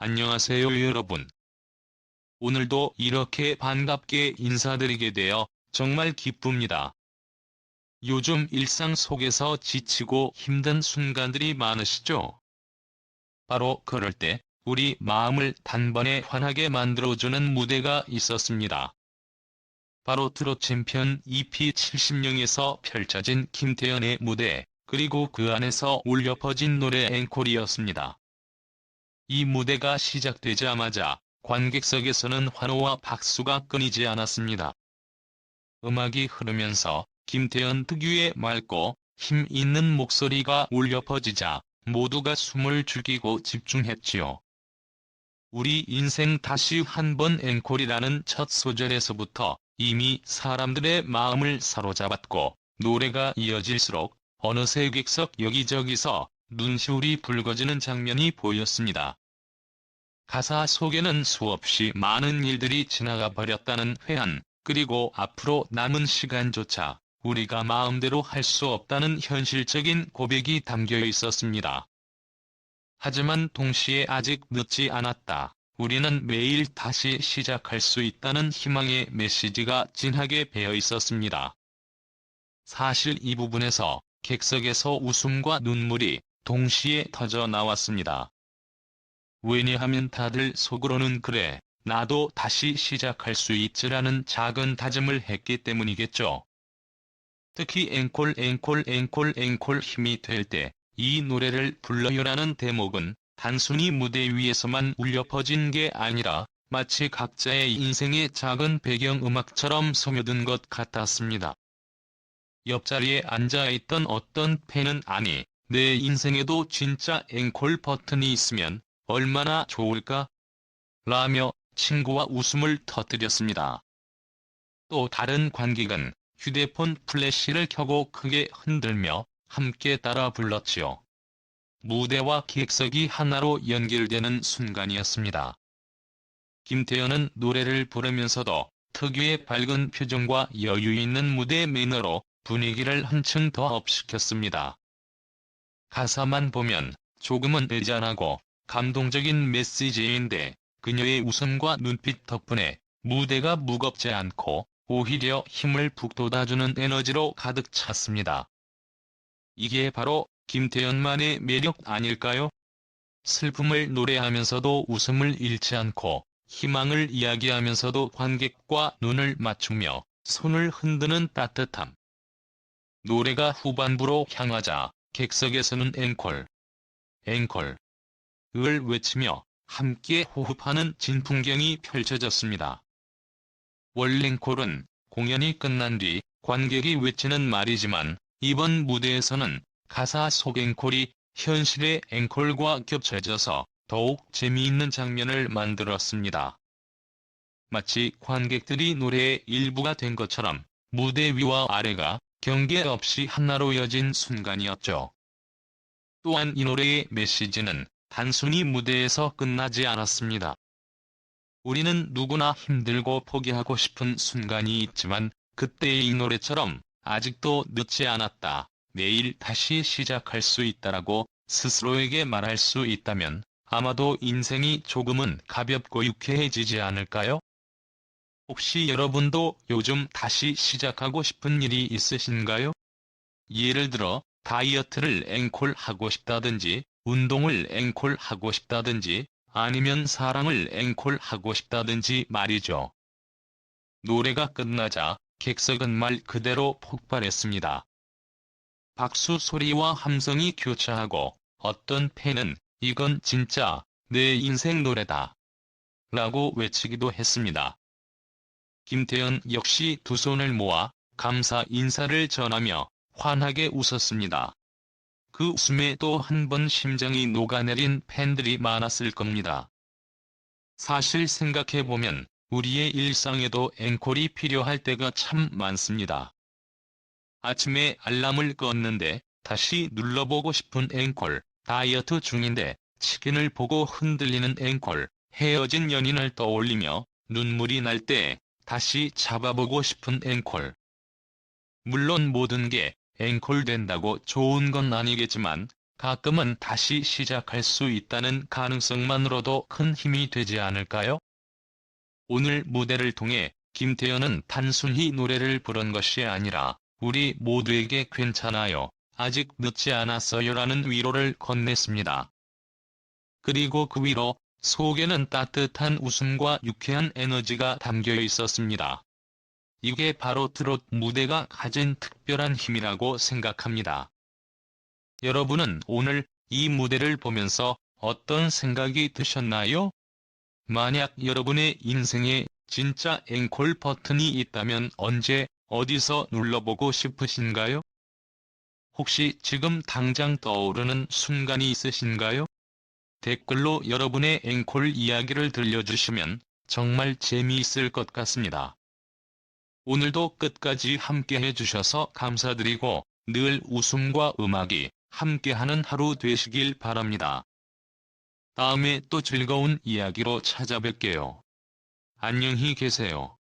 안녕하세요 여러분. 오늘도 이렇게 반갑게 인사드리게 되어 정말 기쁩니다. 요즘 일상 속에서 지치고 힘든 순간들이 많으시죠? 바로 그럴 때 우리 마음을 단번에 환하게 만들어주는 무대가 있었습니다. 바로 트롯 챔피언 EP 70령에서 펼쳐진 김태현의 무대, 그리고 그 안에서 울려 퍼진 노래 앵콜이었습니다. 이 무대가 시작되자마자 관객석에서는 환호와 박수가 끊이지 않았습니다. 음악이 흐르면서 김태현 특유의 맑고 힘 있는 목소리가 울려 퍼지자 모두가 숨을 죽이고 집중했지요. 우리 인생 다시 한 번 앵콜이라는 첫 소절에서부터 이미 사람들의 마음을 사로잡았고 노래가 이어질수록 어느새 객석 여기저기서 눈시울이 붉어지는 장면이 보였습니다. 가사 속에는 수없이 많은 일들이 지나가 버렸다는 회한, 그리고 앞으로 남은 시간조차 우리가 마음대로 할 수 없다는 현실적인 고백이 담겨 있었습니다. 하지만 동시에 아직 늦지 않았다. 우리는 매일 다시 시작할 수 있다는 희망의 메시지가 진하게 배어 있었습니다. 사실 이 부분에서 객석에서 웃음과 눈물이 동시에 터져 나왔습니다. 왜냐하면 다들 속으로는 그래, 나도 다시 시작할 수 있지라는 작은 다짐을 했기 때문이겠죠. 특히 앵콜 앵콜 앵콜 앵콜 힘이 될 때 이 노래를 불러요라는 대목은 단순히 무대 위에서만 울려 퍼진 게 아니라 마치 각자의 인생의 작은 배경음악처럼 스며든 것 같았습니다. 옆자리에 앉아있던 어떤 팬은 아니, 내 인생에도 진짜 앵콜 버튼이 있으면 얼마나 좋을까? 라며 친구와 웃음을 터뜨렸습니다. 또 다른 관객은 휴대폰 플래시를 켜고 크게 흔들며 함께 따라 불렀지요. 무대와 기획석이 하나로 연결되는 순간이었습니다. 김태현은 노래를 부르면서도 특유의 밝은 표정과 여유 있는 무대 매너로 분위기를 한층 더 업시켰습니다. 가사만 보면 조금은 애잔하고 감동적인 메시지인데 그녀의 웃음과 눈빛 덕분에 무대가 무겁지 않고 오히려 힘을 북돋아주는 에너지로 가득 찼습니다. 이게 바로 김태현만의 매력 아닐까요? 슬픔을 노래하면서도 웃음을 잃지 않고 희망을 이야기하면서도 관객과 눈을 맞추며 손을 흔드는 따뜻함. 노래가 후반부로 향하자 객석에서는 앵콜, 앵콜, 을 외치며 함께 호흡하는 진풍경이 펼쳐졌습니다. 원랭콜은 공연이 끝난 뒤 관객이 외치는 말이지만 이번 무대에서는 가사 속 앵콜이 현실의 앵콜과 겹쳐져서 더욱 재미있는 장면을 만들었습니다. 마치 관객들이 노래의 일부가 된 것처럼 무대 위와 아래가 경계 없이 하나로 여진 순간이었죠. 또한 이 노래의 메시지는 단순히 무대에서 끝나지 않았습니다. 우리는 누구나 힘들고 포기하고 싶은 순간이 있지만 그때의 이 노래처럼 아직도 늦지 않았다. 내일 다시 시작할 수 있다라고 스스로에게 말할 수 있다면 아마도 인생이 조금은 가볍고 유쾌해지지 않을까요? 혹시 여러분도 요즘 다시 시작하고 싶은 일이 있으신가요? 예를 들어 다이어트를 앵콜하고 싶다든지 운동을 앵콜하고 싶다든지 아니면 사랑을 앵콜하고 싶다든지 말이죠. 노래가 끝나자 객석은 말 그대로 폭발했습니다. 박수 소리와 함성이 교차하고 어떤 팬은 이건 진짜 내 인생 노래다. 라고 외치기도 했습니다. 김태현 역시 두 손을 모아 감사 인사를 전하며 환하게 웃었습니다. 그 웃음에 또 한 번 심장이 녹아내린 팬들이 많았을 겁니다. 사실 생각해보면 우리의 일상에도 앵콜이 필요할 때가 참 많습니다. 아침에 알람을 껐는데 다시 눌러보고 싶은 앵콜, 다이어트 중인데 치킨을 보고 흔들리는 앵콜, 헤어진 연인을 떠올리며 눈물이 날 때 다시 잡아보고 싶은 앵콜. 물론 모든 게 앵콜 된다고 좋은 건 아니겠지만 가끔은 다시 시작할 수 있다는 가능성만으로도 큰 힘이 되지 않을까요? 오늘 무대를 통해 김태현은 단순히 노래를 부른 것이 아니라 우리 모두에게 괜찮아요. 아직 늦지 않았어요라는 위로를 건넸습니다. 그리고 그 위로 속에는 따뜻한 웃음과 유쾌한 에너지가 담겨 있었습니다. 이게 바로 트롯 무대가 가진 특별한 힘이라고 생각합니다. 여러분은 오늘 이 무대를 보면서 어떤 생각이 드셨나요? 만약 여러분의 인생에 진짜 앵콜 버튼이 있다면 언제, 어디서 눌러보고 싶으신가요? 혹시 지금 당장 떠오르는 순간이 있으신가요? 댓글로 여러분의 앵콜 이야기를 들려주시면 정말 재미있을 것 같습니다. 오늘도 끝까지 함께 해 주셔서 감사드리고 늘 웃음과 음악이 함께하는 하루 되시길 바랍니다. 다음에 또 즐거운 이야기로 찾아뵐게요. 안녕히 계세요.